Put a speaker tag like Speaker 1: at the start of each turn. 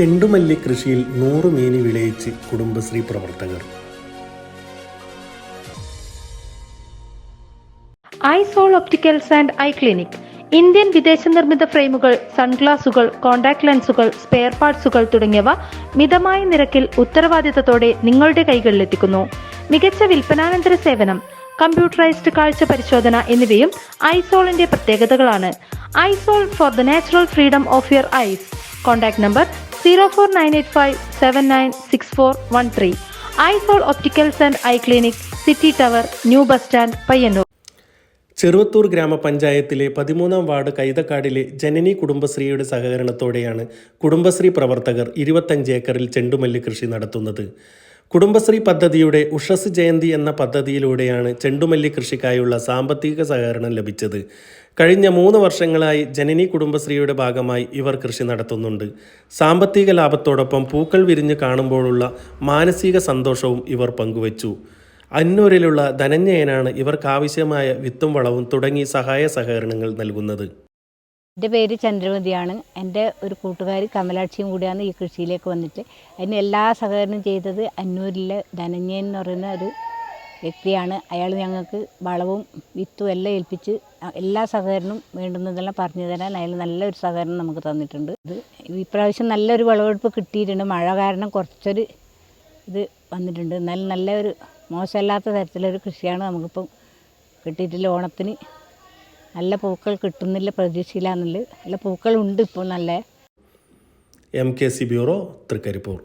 Speaker 1: ചെണ്ടുമല്ലി കൃഷിയിൽ നൂറ് മേനി വിളയിച്ച് കുടുംബശ്രീ പ്രവർത്തകർ.
Speaker 2: Eyesol opticals and eye clinic. Indian വിദേശ നിർമ്മിത ഫ്രെയിമുകൾ സൺഗ്ലാസുകൾ കോൺടാക്ട് ലെൻസുകൾ സ്പെയർ പാർട്സുകൾ തുടങ്ങിയവ മിതമായ നിരക്കിൽ ഉത്തരവാദിത്തത്തോടെ നിങ്ങളുടെ കൈകളിലെത്തിക്കുന്നു. മികച്ച വിൽപ്പനാനന്തര സേവനം കമ്പ്യൂട്ടറൈസ്ഡ് കാഴ്ച പരിശോധന എന്നിവയും ഐസോളിന്റെ പ്രത്യേകതകളാണ്. Eyesol for the natural freedom of your eyes. Contact number zero four nine eight five seven nine six four one three Eyesol opticals and eye clinic city tower new bus stand Payyanur
Speaker 1: Cheruvathur ഗ്രാമപഞ്ചായത്തിലെ പതിമൂന്നാം ward കൈതക്കാടിലെ ജനനി കുടുംബശ്രീയുടെ സഹകരണത്തോടെയാണ് കുടുംബശ്രീ പ്രവർത്തകർ ഇരുപത്തഞ്ച് ഏക്കറിൽ ചെണ്ടുമല്ലി കൃഷി നടത്തുന്നത്. കുടുംബശ്രീ പദ്ധതിയുടെ ഉഷസ് ജയന്തി എന്ന പദ്ധതിയിലൂടെയാണ് ചെണ്ടുമല്ലി കൃഷിക്കായുള്ള സാമ്പത്തിക സഹകരണം ലഭിച്ചത്. കഴിഞ്ഞ മൂന്ന് വർഷങ്ങളായി ജനനി കുടുംബശ്രീയുടെ ഭാഗമായി ഇവർ കൃഷി നടത്തുന്നുണ്ട്. സാമ്പത്തിക ലാഭത്തോടൊപ്പം പൂക്കൾ വിരിഞ്ഞ് കാണുമ്പോഴുള്ള മാനസിക സന്തോഷവും ഇവർ പങ്കുവച്ചു. അന്നൂരിലുള്ള ധനഞ്ജയനാണ് ഇവർക്കാവശ്യമായ വിത്തും വളവും തുടങ്ങി സഹായ സഹകരണങ്ങൾ നൽകുന്നത്.
Speaker 3: എന്റെ പേര് ചന്ദ്രമതിയാണ്. എന്റെ ഒരു കൂട്ടുകാരി കമലാക്ഷിയും കൂടിയാണ് ഈ കൃഷിയിലേക്ക് വന്നിട്ട്. അതിന് എല്ലാ സഹകരണം ചെയ്തത് അന്നൂരിലെ ധനഞ്ജയൻ എന്ന് പറയുന്ന ഒരു വ്യക്തിയാണ്. അയാൾ ഞങ്ങൾക്ക് വളവും വിത്തും എല്ലാം ഏൽപ്പിച്ച് എല്ലാ സഹകരണവും വേണ്ടുന്നതെല്ലാം പറഞ്ഞു തരാൻ അയാൾ നല്ലൊരു സഹകരണം നമുക്ക് തന്നിട്ടുണ്ട്. ഇത് ഇപ്രാവശ്യം നല്ലൊരു വിളവെടുപ്പ് കിട്ടിയിട്ടുണ്ട്. മഴ കാരണം കുറച്ചൊരു ഇത് വന്നിട്ടുണ്ട്. എന്നാലും നല്ലൊരു മോശമല്ലാത്ത തരത്തിലൊരു കൃഷിയാണ് നമുക്കിപ്പം കിട്ടിയിട്ടില്ല ഓണത്തിന് നല്ല പൂക്കൾ കിട്ടുന്നില്ല പ്രതീക്ഷയിലാണെന്നുള്ളത്. നല്ല പൂക്കളുണ്ട് ഇപ്പോൾ നല്ല.
Speaker 1: M K C bureau Thrikaripur